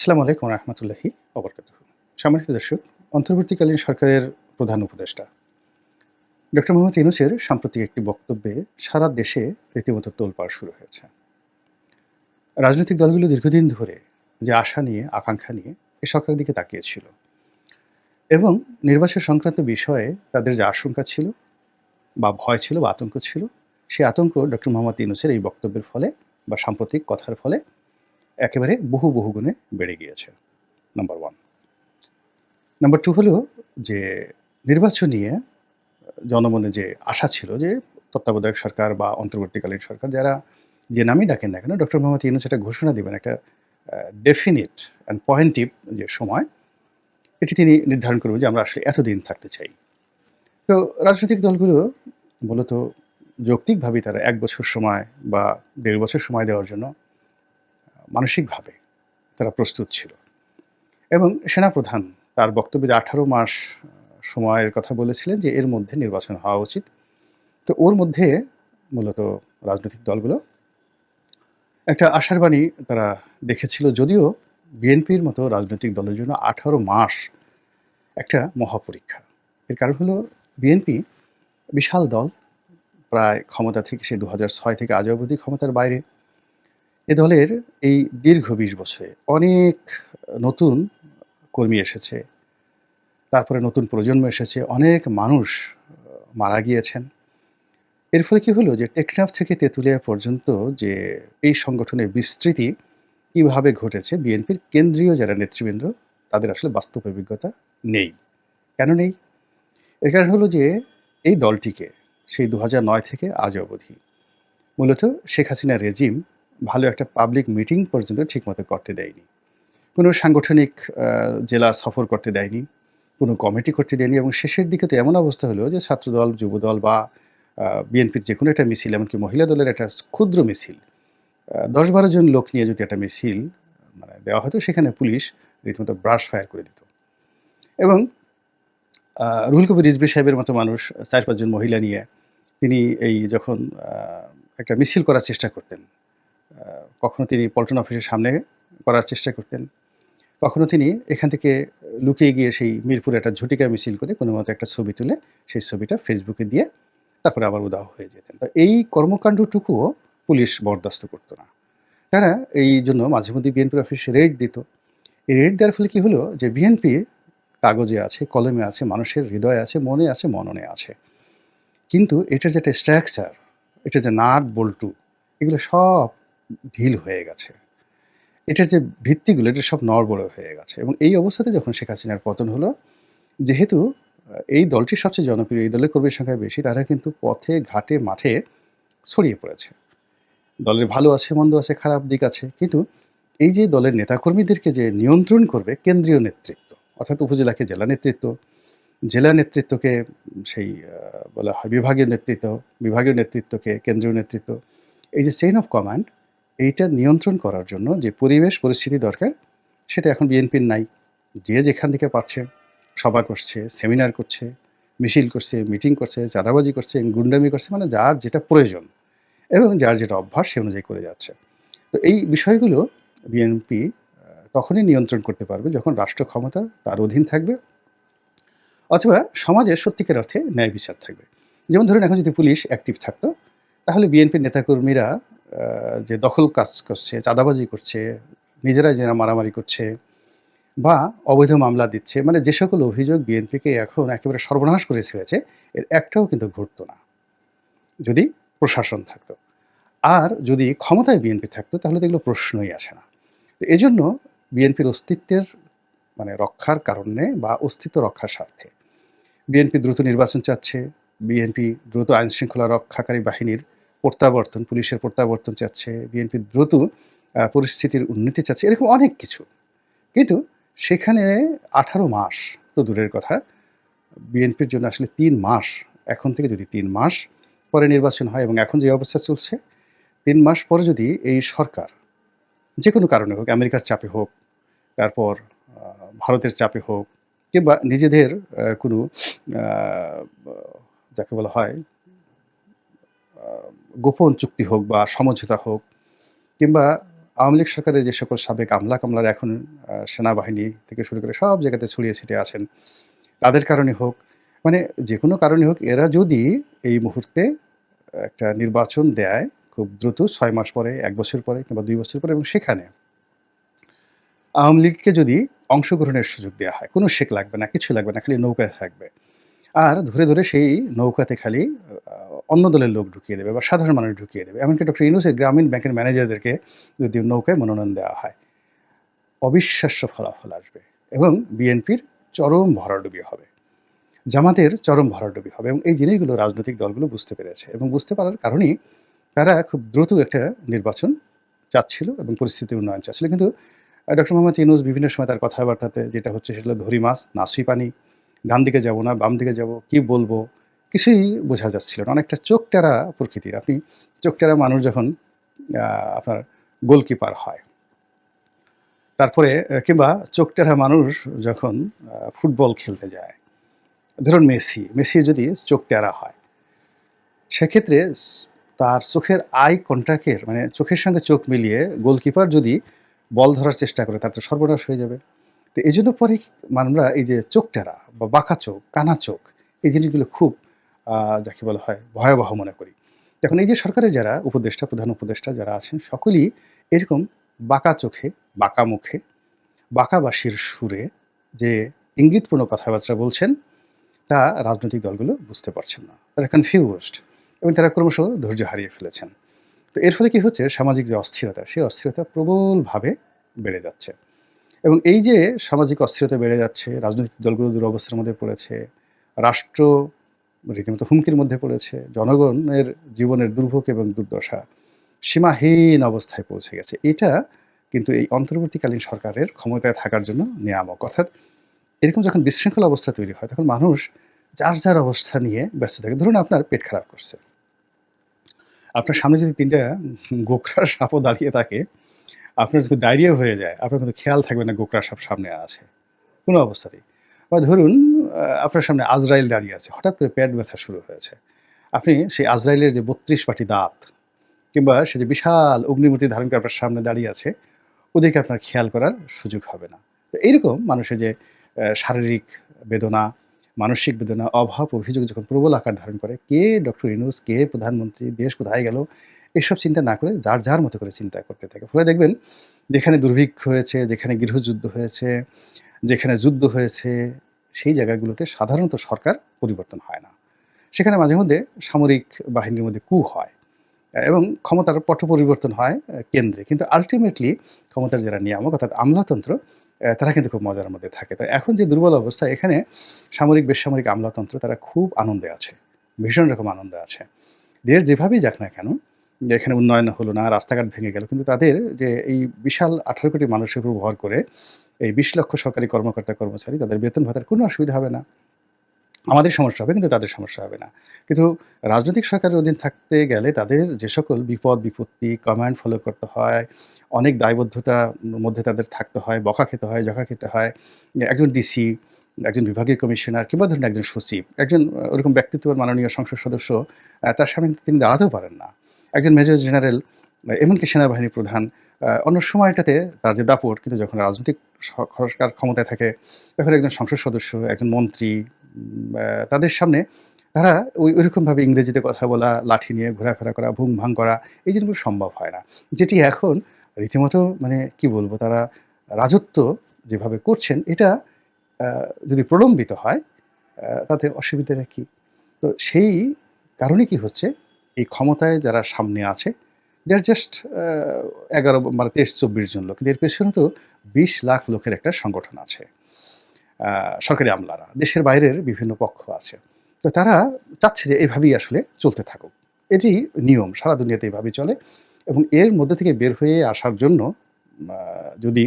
আসসালামু আলাইকুম রহমতুল্লাহি অবরকাত সম্মানিত দর্শক, অন্তর্বর্তীকালীন সরকারের প্রধান উপদেষ্টা ডক্টর মোহাম্মদ ইউনুসের সাম্প্রতিক একটি বক্তব্যে সারা দেশে রীতিমতো তোলপাড় শুরু হয়েছে। রাজনৈতিক দলগুলো দীর্ঘদিন ধরে যে আশা নিয়ে, আকাঙ্ক্ষা নিয়ে এ সরকারের দিকে তাকিয়েছিল এবং নির্বাচন সংক্রান্ত বিষয়ে তাদের যে আশঙ্কা ছিল বা ভয় ছিল বা আতঙ্ক ছিল সেই আতঙ্ক ডক্টর মোহাম্মদ ইউনুসের এই বক্তব্যের ফলে বা সাম্প্রতিক কথার ফলে একেবারে বহু বহু গুণে বেড়ে গিয়েছে। নাম্বার ওয়ান নাম্বার টু হলো যে নির্বাচন নিয়ে, জনমনে যে আশা ছিল যে তত্ত্বাবধায়ক সরকার বা অন্তর্বর্তীকালীন সরকার যারা যে নামই ডাকেন না কেন ডক্টর মোহাম্মদ ইউনুস একটা ঘোষণা দেবেন, একটা ডেফিনিট অ্যান্ড পয়েন্টিভ যে সময়, এটি তিনি নির্ধারণ করবেন যে আমরা আসলে এতদিন থাকতে চাই। তো রাজনৈতিক দলগুলো মূলত যৌক্তিকভাবেই তারা এক বছর সময় বা দেড় বছর সময় দেওয়ার জন্য মানসিকভাবে তারা প্রস্তুত ছিল। এবং সেনাপ্রধান তার বক্তব্যে আঠারো মাস সময়ের কথা বলেছিলেন যে এর মধ্যে নির্বাচন হওয়া উচিত। তো ওর মধ্যে মূলত রাজনৈতিক দলগুলো একটা আশার বাণী তারা দেখেছিল। যদিও বিএনপির মতো রাজনৈতিক দলের জন্য আঠারো মাস একটা মহাপরীক্ষা। এর কারণ হলো বিএনপি বিশাল দল, প্রায় ক্ষমতা থেকে সে দু থেকে আজ অবধি ক্ষমতার বাইরে। এ দলের এই দীর্ঘ বিশ বছরে অনেক নতুন কর্মী এসেছে। তারপরে নতুন প্রজন্ম এসেছে। অনেক মানুষ মারা গিয়েছেন। এর ফলে কী হলো যে টেকনাফ থেকে তেঁতুলিয়া পর্যন্ত যে এই সংগঠনের বিস্তৃতি কীভাবে ঘটেছে, বিএনপির কেন্দ্রীয় যারা নেতৃবৃন্দ, তাদের আসলে বাস্তব অভিজ্ঞতা নেই। কেন নেই? এর কারণ হলো যে এই দলটিকে সেই দু নয় থেকে আজ অবধি মূলত শেখ হাসিনা রেজিম ভালো একটা পাবলিক মিটিং পর্যন্ত ঠিকমতো করতে দেয়নি। কোনো সাংগঠনিক জেলা সফর করতে দেয়নি, কোনো কমিটি করতে দেয়নি এবং শেষের দিকে তো এমন অবস্থা হলো যে ছাত্রদল, যুবদল বা বিএনপির যে কোনো একটা মিছিল, এমনকি মহিলা দলের একটা ক্ষুদ্র মিছিল দশ বারো জন লোক নিয়ে যদি একটা মিছিল মানে দেওয়া হতো, সেখানে পুলিশ রীতিমতো ব্রাশ ফায়ার করে দিত। এবং রুহুল কবির রিজবি সাহেবের মতো মানুষ, চার পাঁচজন মহিলা নিয়ে তিনি এই যখন একটা মিছিল করার চেষ্টা করতেন কখনো তিনি পল্টন অফিসের সামনে করার চেষ্টা করতেন। কখনো তিনি এখান থেকে লুকিয়ে গিয়ে সেই মিরপুরে একটা ঝুটিকা মিছিল করে কোনো মতো একটা ছবি তুলে সেই ছবিটা ফেসবুকে দিয়ে তারপরে আবার উদাহ হয়ে যেতেন। তো এই কর্মকাণ্ডটুকুও পুলিশ বরদাস্ত করতো না। তারা এই জন্য মাঝে মধ্যে বিএনপির অফিসে রেড দিত। এই রেড দেওয়ার ফলে কী হলো যে বিএনপি কাগজে আছে, কলমে আছে, মানুষের হৃদয়ে আছে, মনে আছে, মননে আছে। কিন্তু এটার যে একটা স্ট্রাকচার এটা যে নাট বল্টু, এগুলো সব ঢিল হয়ে গেছে। এটার যে ভিত্তিগুলো, এটা সব নড়বড় হয়ে গেছে এবং এই অবস্থাতে যখন শেখ হাসিনার পতন হলো, যেহেতু এই দলটি সবচেয়ে জনপ্রিয়, এই দলের কর্মীর সংখ্যা বেশি, তারা কিন্তু পথে, ঘাটে, মাঠে ছড়িয়ে পড়েছে। দলের ভালো আছে, মন্দ আছে, খারাপ দিক আছে, কিন্তু এই যে দলের নেতাকর্মীদেরকে যে নিয়ন্ত্রণ করবে কেন্দ্রীয় নেতৃত্ব, অর্থাৎ উপজেলাকে জেলা নেতৃত্ব, জেলা নেতৃত্বকে সেই বলা হয় বিভাগীয় নেতৃত্ব, বিভাগীয় নেতৃত্বকে কেন্দ্রীয় নেতৃত্ব, এই যে চেইন অফ কমান্ড এইটা নিয়ন্ত্রণ করার জন্য যে পরিবেশ পরিস্থিতি দরকার, সেটা এখন বিএনপির নাই। যে যেখান থেকে পারছে, সভা করছে, সেমিনার করছে, মিছিল করছে, মিটিং করছে, চাঁদাবাজি করছে, গুন্ডামি করছে মানে যার যেটা প্রয়োজন এবং যার যেটা অভ্যাস সে অনুযায়ী করে যাচ্ছে। তো এই বিষয়গুলো বিএনপি তখনই নিয়ন্ত্রণ করতে পারবে যখন রাষ্ট্র ক্ষমতা তার অধীন থাকবে অথবা সমাজের সত্যিকার অর্থে ন্যায় বিচার থাকবে। যেমন ধরুন, এখন যদি পুলিশ অ্যাক্টিভ থাকতো, তাহলে বিএনপির নেতাকর্মীরা যে দখল কাজ করছে, চাঁদাবাজি করছে, নিজেরাই যারা মারামারি করছে বা অবৈধ মামলা দিচ্ছে মানে যে সকল অভিযোগ বিএনপিকে এখন একেবারে সর্বনাশ করে ছেড়েছে, এর একটাও কিন্তু ঘটতো না। যদি প্রশাসন থাকতো। আর যদি ক্ষমতায় বিএনপি থাকতো, তাহলে তো এগুলো প্রশ্নই আসে না। এজন্য বিএনপির অস্তিত্বের মানে রক্ষার কারণে বা অস্তিত্ব রক্ষার স্বার্থে বিএনপি দ্রুত নির্বাচন চাচ্ছে, বিএনপি দ্রুত আইনশৃঙ্খলা রক্ষাকারী বাহিনীর প্রত্যাবর্তন, পুলিশের প্রত্যাবর্তন চাচ্ছে, বিএনপি দ্রুত পরিস্থিতির উন্নতি চাচ্ছে, এরকম অনেক কিছু। কিন্তু সেখানে আঠারো মাস তো দূরের কথা। বিএনপির জন্য আসলে তিন মাস, এখন থেকে যদি তিন মাস পরে নির্বাচন হয় এবং এখন যে অবস্থা চলছে, তিন মাস পরে যদি এই সরকার, যে কোনো কারণে হোক, আমেরিকার চাপে হোক, তারপর ভারতের চাপে হোক, কিংবা নিজেদের কোনো যাকে বলা হয় গোপন চুক্তি হোক বা সমঝোতা হোক, কিংবা আওয়ামী লীগ সরকারের যে সকল সাবেক আমলা কামলার এখন সেনাবাহিনী থেকে শুরু করে সব জায়গাতে ছড়িয়ে ছিটিয়ে আছেন, তাদের কারণে হোক মানে যে কোনো কারণে হোক, এরা যদি এই মুহূর্তে একটা নির্বাচন দেয় খুব দ্রুত ছয় মাস পরে, এক বছর পরে কিংবা দুই বছর পরে এবং সেখানে আওয়ামী লীগকে যদি অংশগ্রহণের সুযোগ দেওয়া হয়, কোনো শেখ লাগবে না, কিছু লাগবে না, খালি নৌকায় থাকবে। আর ধরে ধরে সেই নৌকাতে খালি অন্য দলের লোক ঢুকিয়ে দেবে বা সাধারণ মানুষ ঢুকিয়ে দেবে। এমনকি ডক্টর ইউনুসের গ্রামীণ ব্যাংকের ম্যানেজারদেরকে যদি নৌকায় মনোনয়ন দেওয়া হয়, অবিশ্বাস্য ফলাফল আসবে এবং বিএনপির চরম ভরাডুবি হবে। জামাতের চরম ভরাডুবি হবে এবং এই জিনিসগুলো রাজনৈতিক দলগুলো বুঝতে পেরেছে এবং বুঝতে পারার কারণেই তারা খুব দ্রুত একটা নির্বাচন চাচ্ছিল এবং পরিস্থিতি উন্নয়ন চাচ্ছিল। কিন্তু ডক্টর মোহাম্মদ ইউনুস বিভিন্ন সময় তার কথাবার্তাতে যেটা হচ্ছে সেটা ধরি মাছ নাসুই পানি ডান দিকে যাব না বাম দিকে যাব, কি বলব? কিছুই বোঝা যাচ্ছিল না। অনেকটা চোখ টেরা প্রকৃতির। আপনি চোখ টেরা মানুষ যখন আপনার গোলকিপার হয়, তারপরে কিংবা চোখ টেরা মানুষ যখন ফুটবল খেলতে যায়, ধরুন মেসি মেসি যদি চোখ টেরা হয়, সেক্ষেত্রে তার চোখের আই কন্ট্যাক্টের মানে চোখের সঙ্গে চোখ মিলিয়ে গোলকিপার যদি বল ধরার চেষ্টা করে, তার তো সর্বনাশ হয়ে যাবে। তো এই জন্য পরে আমরা এই যে চোখ টেরা বা বাঁকা চোখ, কানা চোখ, এই জিনিসগুলো খুব যাকে বলা হয় ভয়াবহ মনে করি। এখন এই যে সরকারের যারা উপদেষ্টা, প্রধান উপদেষ্টা যারা আছেন, সকলেই এরকম বাঁকা চোখে, বাঁকা মুখে, বাঁকা বাসির সুরে যে ইঙ্গিতপূর্ণ কথাবার্তা বলছেন, তা রাজনৈতিক দলগুলো বুঝতে পারছেন না। তারা কনফিউজড এবং তারা ক্রমশ ধৈর্য হারিয়ে ফেলেছেন। তো এর ফলে কি হচ্ছে? সামাজিক যে অস্থিরতা, সেই অস্থিরতা প্রবলভাবে বেড়ে যাচ্ছে। এবং এই যে সামাজিক অস্থিরতা বেড়ে যাচ্ছে, রাজনৈতিক দলগুলো দুরবস্থার মধ্যে পড়েছে, রাষ্ট্র রীতিমতো হুমকির মধ্যে পড়েছে। জনগণের জীবনের দুর্ভোগ এবং দুর্দশা সীমাহীন অবস্থায় পৌঁছে গেছে। এটা কিন্তু এই অন্তর্বর্তীকালীন সরকারের ক্ষমতায় থাকার জন্য নিয়ামক। অর্থাৎ এরকম যখন বিশৃঙ্খল অবস্থা তৈরি হয়, তখন মানুষ যার যার অবস্থা নিয়ে ব্যস্ত থাকে। ধরুন আপনার পেট খারাপ করছে। আপনার সামনে যদি তিনটা গোকরা সাপও দাঁড়িয়ে থাকে, আপনার যদি ডায়রিয়া হয়ে যায়, আপনার কিন্তু খেয়াল থাকবে না গোকরা সাপ সামনে আছে। কোনো অবস্থাতেই বা ধরুন আপনার সামনে আজরাইল দাঁড়িয়ে আছে। হঠাৎ করে পেট ব্যথা শুরু হয়েছে। আপনি সেই আজরাইলের যে বত্রিশ পাটি দাঁত কিংবা সে যে বিশাল অগ্নিমূর্তি ধারণ করে আপনার সামনে দাঁড়িয়ে আছে, ওদেরকে আপনার খেয়াল করার সুযোগ হবে না। এইরকম মানুষের যে শারীরিক বেদনা, মানসিক বেদনা, অভাব, অভিযোগ যখন প্রবল আকার ধারণ করে, কে ডক্টর ইনুস কে প্রধানমন্ত্রী, দেশ কোথায় গেল, এসব চিন্তা না করে যার যার মতো করে চিন্তা করতে থাকে। ফলে দেখবেন যেখানে দুর্ভিক্ষ হয়েছে, যেখানে গৃহযুদ্ধ হয়েছে, যেখানে যুদ্ধ হয়েছে সেই জায়গাগুলোতে সাধারণত সরকার পরিবর্তন হয় না। সেখানে মাঝে মধ্যে সামরিক বাহিনীর মধ্যে কু হয় এবং ক্ষমতার পট পরিবর্তন হয় কেন্দ্রে। কিন্তু আলটিমেটলি ক্ষমতার যারা নিয়ামক অর্থাৎ আমলাতন্ত্র তারা কিন্তু খুব মজার মধ্যে থাকে। তো এখন যে দুর্বল অবস্থা, এখানে সামরিক, বেসামরিক আমলাতন্ত্র তারা খুব আনন্দে আছে, ভীষণ রকম আনন্দে আছে। দেশ যেভাবেই যাক না কেন, এখানে উন্নয়ন হলো না, রাস্তাঘাট ভেঙে গেল, কিন্তু তাদের যে এই বিশাল আঠারো কোটি মানুষের উপর ভর করে এই বিশ লক্ষ সরকারি কর্মকর্তা, কর্মচারী তাদের বেতন ভাতার কোনো অসুবিধা হবে না। আমাদের সমস্যা হবে, কিন্তু তাদের সমস্যা হবে না। কিন্তু রাজনৈতিক সরকারের অধীন থাকতে গেলে তাদের যে সকল বিপদ, বিপত্তি, কমান্ড ফলো করতে হয়, অনেক দায়বদ্ধতার মধ্যে তাদের থাকতে হয়, বকা খেতে হয় জখা খেতে হয়। একজন ডিসি একজন বিভাগীয় কমিশনার কিংবা ধরুন একজন সচিব, একজন ওরকম ব্যক্তিত্ব মাননীয় সংসদ সদস্য তার সামনে তিনি দাঁড়াতেও পারেন না। একজন মেজর জেনারেল, এমনকি সেনাবাহিনী প্রধান অন্য সময়টাতে তার যে দাপট, কিন্তু যখন রাজনৈতিক সরকার ক্ষমতায় থাকে। তখন একজন সংসদ সদস্য, একজন মন্ত্রী তাদের সামনে তারা ওই ওইরকমভাবে ইংরেজিতে কথা বলা, লাঠি নিয়ে ঘোরাফেরা করা ভুং ভাং করা, এই জিনিসগুলো সম্ভব হয় না। যেটি এখন রীতিমতো মানে কি বলব, তারা রাজত্ব যেভাবে করছেন, এটা যদি প্রলম্বিত হয় তাতে অসুবিধাটা কি? তো সেই কারণে কি হচ্ছে, এই ক্ষমতায় যারা সামনে আছে দে আর জাস্ট এগারো মানে তেইশ, চব্বিশ জন লোক। কিন্তু এর পেছনে তো বিশ লাখ লোকের একটা সংগঠন আছে সরকারি আমলারা। দেশের বাইরের বিভিন্ন পক্ষ আছে। তো তারা চাচ্ছে যে এভাবেই আসলে চলতে থাকুক। এটি নিয়ম, সারা দুনিয়াতে এভাবেই চলে এবং এর মধ্যে থেকে বের হয়ে আসার জন্য যদি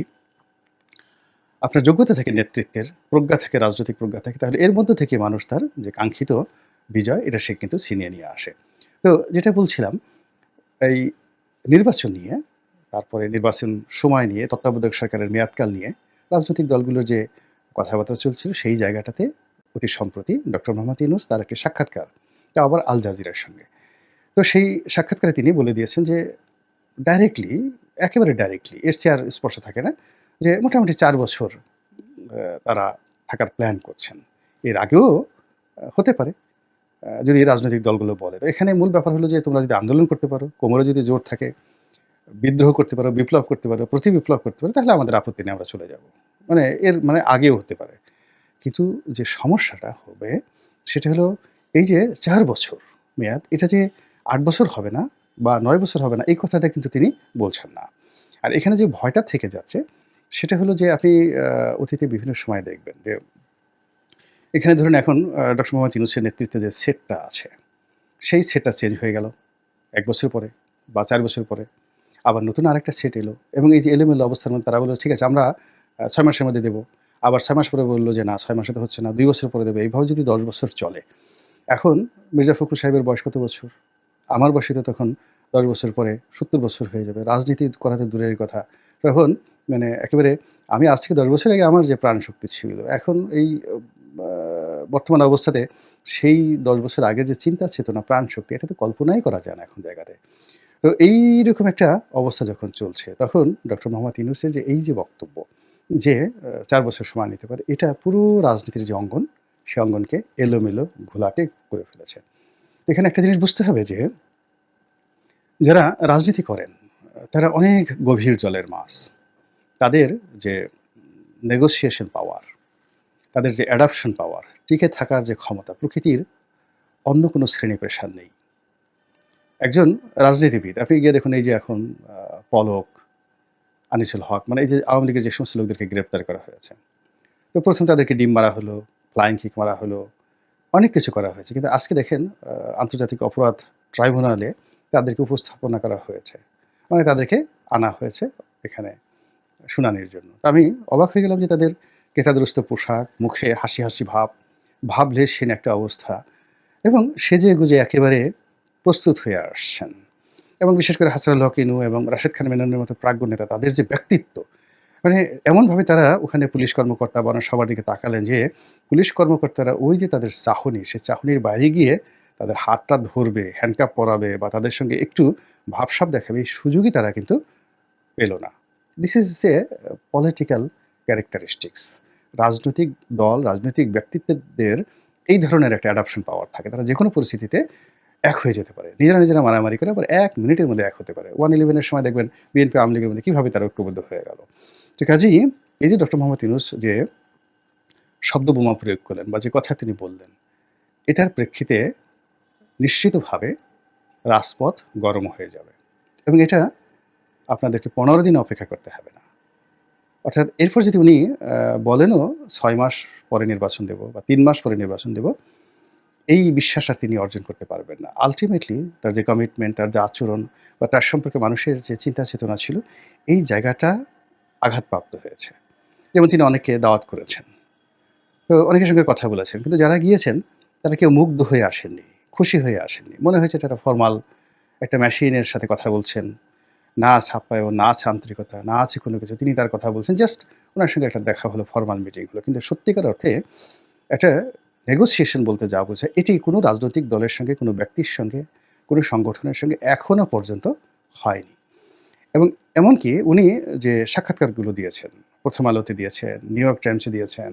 আপনার যোগ্যতা থেকে নেতৃত্বের প্রজ্ঞা থেকে, রাজনৈতিক প্রজ্ঞা থাকে, তাহলে এর মধ্যে থেকে মানুষ তার যে কাঙ্ক্ষিত বিজয়, এটা সে কিন্তু ছিনিয়ে নিয়ে আসে। তো যেটা বলছিলাম, এই নির্বাচন নিয়ে, তারপরে নির্বাচন সময় নিয়ে, তত্ত্বাবধায়ক সরকারের মেয়াদকাল নিয়ে রাজনৈতিক দলগুলোর যে কথাবার্তা চলছিল সেই জায়গাটাতে অতি সম্প্রতি ডক্টর মোহাম্মদ ইউনুস তার একটি সাক্ষাৎকার তা আবার আল জাজিরার সঙ্গে। তো সেই সাক্ষাৎকারে তিনি বলে দিয়েছেন যে ডাইরেক্টলি একেবারে ডাইরেক্টলি এর চেয়ে আর স্পর্শ থাকে না যে মোটামুটি চার বছর তারা থাকার প্ল্যান করছেন। এর আগেও হতে পারে। যদি রাজনৈতিক দলগুলো বলে। তো এখানে মূল ব্যাপার হলো যে তোমরা যদি আন্দোলন করতে পারো, কোমরে যদি জোর থাকে, বিদ্রোহ করতে পারো, বিপ্লব করতে পারো, প্রতি বিপ্লব করতে পারো, তাহলে আমাদের আপত্তি নিয়ে আমরা চলে যাব। মানে এর মানে আগেও হতে পারে। কিন্তু যে সমস্যাটা হবে সেটা হলো এই যে চার বছর মেয়াদ, এটা যে আট বছর হবে না বা নয় বছর হবে না, এই কথাটা কিন্তু তিনি বলছেন না। আর এখানে যে ভয়টা থেকে যাচ্ছে, সেটা হলো যে আপনি অতীতে বিভিন্ন সময় দেখবেন যে এখানে ধরুন এখন ডক্টর মোহাম্মদ ইউনুসের নেতৃত্বে যে সেটটা আছে, সেই সেটটা চেঞ্জ হয়ে গেল এক বছর পরে বা চার বছর পরে। আবার নতুন আরেকটা সেট এলো এবং এই যে এলোমেলো অবস্থার মধ্যে তারা বলল, ঠিক আছে, আমরা ছয় মাসের মধ্যে দেবো। আবার ছয় মাস পরে বলল যে, না, ছয় মাসে তো হচ্ছে না, দুই বছর পরে দেবে। এইভাবে যদি দশ বছর চলে। এখন মির্জা ফখরুল সাহেবের বয়স কত বছর? আমার বয়সে তো তখন দশ বছর পরে সত্তর বছর হয়ে যাবে। রাজনীতি করা তো দূরের কথা। তখন মানে একেবারে আমি আজ থেকে দশ বছর আগে আমার যে প্রাণ শক্তি ছিল, এখন এই বর্তমান অবস্থাতে সেই দশ বছর আগের যে চিন্তা, চেতনা প্রাণ শক্তি এটা তো কল্পনাই করা যায় না এখন জায়গাতে। তো এইরকম একটা অবস্থা যখন চলছে, তখন ডক্টর মোহাম্মদ ইউনুসের যে এই যে বক্তব্য, যে চার বছর সময় নিতে পারে, এটা পুরো রাজনীতির যে অঙ্গন, সে অঙ্গনকে এলোমেলো ঘোলাটে করে ফেলেছে। এখানে একটা জিনিস বুঝতে হবে যে যারা রাজনীতি করেন, তারা অনেক গভীর জলের মাছ। তাদের যে নেগোসিয়েশন পাওয়ার তাদের যে অ্যাডাপশন পাওয়ার টিকে থাকার যে ক্ষমতা প্রকৃতির অন্য কোনো শ্রেণি পেশার নেই। একজন রাজনীতিবিদ, আপনি গিয়ে দেখুন এই যে এখন পলক, আনিসুল হক মানে এই যে আওয়ামী লীগের যে সমস্ত লোকদেরকে গ্রেপ্তার করা হয়েছে। তো প্রথম তাদেরকে ডিম মারা হলো ফ্লাইং কিক মারা হলো, অনেক কিছু করা হয়েছে। কিন্তু আজকে দেখেন আন্তর্জাতিক অপরাধ ট্রাইব্যুনালে তাদেরকে উপস্থাপনা করা হয়েছে। মানে তাদেরকে আনা হয়েছে এখানে শুনানির জন্য। আমি অবাক হয়ে গেলাম যে তাদের কেতাদুরস্ত পোশাক, মুখে হাসি হাসি ভাব ভাবলেশহীন একটা অবস্থা এবং সেজে গুজে একেবারে প্রস্তুত হয়ে আসছেন। এবং বিশেষ করে হাসানুল হক, ইনু এবং রাশেদ খান মেননের মতো প্রাজ্ঞ নেতা, তাদের যে ব্যক্তিত্ব মানে এমনভাবে তারা ওখানে পুলিশ কর্মকর্তা বা সবার দিকে তাকালেন যে পুলিশ কর্মকর্তারা ওই যে তাদের চাহনি, সে চাহনির বাইরে গিয়ে তাদের হাতটা ধরবে হ্যান্ডকাপ পরাবে বা তাদের সঙ্গে একটু ভাবসাব দেখাবে, এই সুযোগই তারা কিন্তু পেল না। This is a political characteristics রাজনৈতিক দল, রাজনৈতিক ব্যক্তিত্বদের এই ধরনের একটা অ্যাডাপশন পাওয়ার থাকে। তারা যে কোনো পরিস্থিতিতে এক হয়ে যেতে পারে। নিজেরা নিজেরা মারামারি করে আবার এক মিনিটের মধ্যে এক হতে পারে। ওয়ান ইলেভেনের সময় দেখবেন বিএনপি আওয়ামী লীগের মধ্যে কীভাবে তারা ঐক্যবদ্ধ হয়ে গেল। তো কাজেই এই যে ডক্টর মোহাম্মদ ইউনুস যে শব্দ বোমা প্রয়োগ করলেন বা যে কথা তিনি বললেন, এটার প্রেক্ষিতে নিশ্চিতভাবে রাজপথ গরম হয়ে যাবে। এবং এটা আপনাদেরকে পনেরো দিন অপেক্ষা করতে হবে না। অর্থাৎ এরপর যদি উনি বলেনও ছয় মাস পরে নির্বাচন দেব বা তিন মাস পরে নির্বাচন দেব, এই বিশ্বাস আর তিনি অর্জন করতে পারবেন না। আলটিমেটলি তার যে কমিটমেন্ট তার যে আচরণ বা তার সম্পর্কে মানুষের যে চিন্তা চেতনা ছিল, এই জায়গাটা আঘাতপ্রাপ্ত হয়েছে। যেমন তিনি অনেককে দাওয়াত করেছেন। তো অনেকের সঙ্গে কথা বলেছেন। কিন্তু যারা গিয়েছেন, তারা কেউ মুগ্ধ হয়ে আসেননি। খুশি হয়ে আসেননি। মনে হয়েছে এটা ফর্মাল একটা মেশিনের সাথে কথা বলছেন। না আছে আপ্যায়ন, না আছে আন্তরিকতা, না আছে কোনো কিছু। তিনি তার কথা বলছেন জাস্ট ওনার সঙ্গে একটা দেখা হলো ফর্মাল মিটিং হলো। কিন্তু সত্যিকার অর্থে একটা নেগোসিয়েশন বলতে যা বোঝায়, এটি কোনো রাজনৈতিক দলের সঙ্গে, কোনো ব্যক্তির সঙ্গে, কোনো সংগঠনের সঙ্গে এখনও পর্যন্ত হয়নি। এবং এমনকি উনি যে সাক্ষাৎকারগুলো দিয়েছেন, প্রথম আলোতে দিয়েছেন, নিউ ইয়র্ক টাইমসে দিয়েছেন,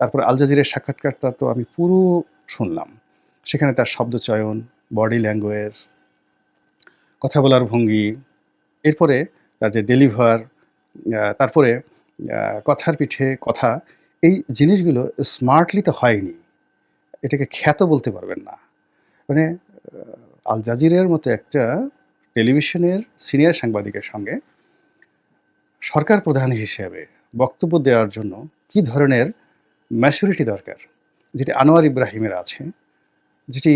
তারপর আল জাজিরের সাক্ষাৎকারটা তো আমি পুরো শুনলাম। সেখানে তার শব্দচয়ন বডি ল্যাঙ্গুয়েজ কথা বলার ভঙ্গি, এরপরে তার যে ডেলিভার তারপরে কথার পিঠে কথা, এই জিনিসগুলো স্মার্টলি তো হয়নি। এটাকে খ্যাত বলতে পারবেন না। মানে আল জাজিরের মতো একটা টেলিভিশনের সিনিয়র সাংবাদিকের সঙ্গে সরকার প্রধান হিসেবে বক্তব্য দেওয়ার জন্য কি ধরনের ম্যাচুরিটি দরকার, যেটি আনোয়ার ইব্রাহিমের আছে যেটি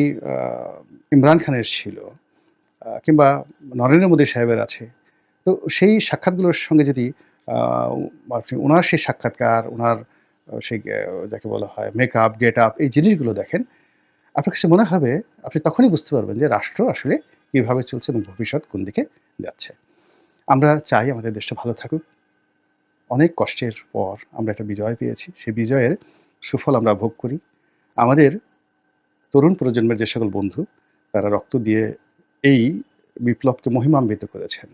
ইমরান খানের ছিল কিংবা নরেন্দ্র মোদী সাহেবের আছে, তো সেই সাক্ষাৎগুলোর সঙ্গে যদি ওনার সেই সাক্ষাৎকার, ওনার সেই যাকে বলা হয় মেকআপ গেট আপ এই জিনিসগুলো দেখেন, আপনার কাছে মনে হবে, আপনি তখনই বুঝতে পারবেন যে রাষ্ট্র আসলে কীভাবে চলছে এবং ভবিষ্যৎ কোন দিকে যাচ্ছে। আমরা চাই আমাদের দেশটা ভালো থাকুক। অনেক কষ্টের পর আমরা একটা বিজয় পেয়েছি। সেই বিজয়ের সুফল আমরা ভোগ করি। আমাদের তরুণ প্রজন্মের যে সকল বন্ধু তারা রক্ত দিয়ে এই বিপ্লবকে মহিমান্বিত করেছেন।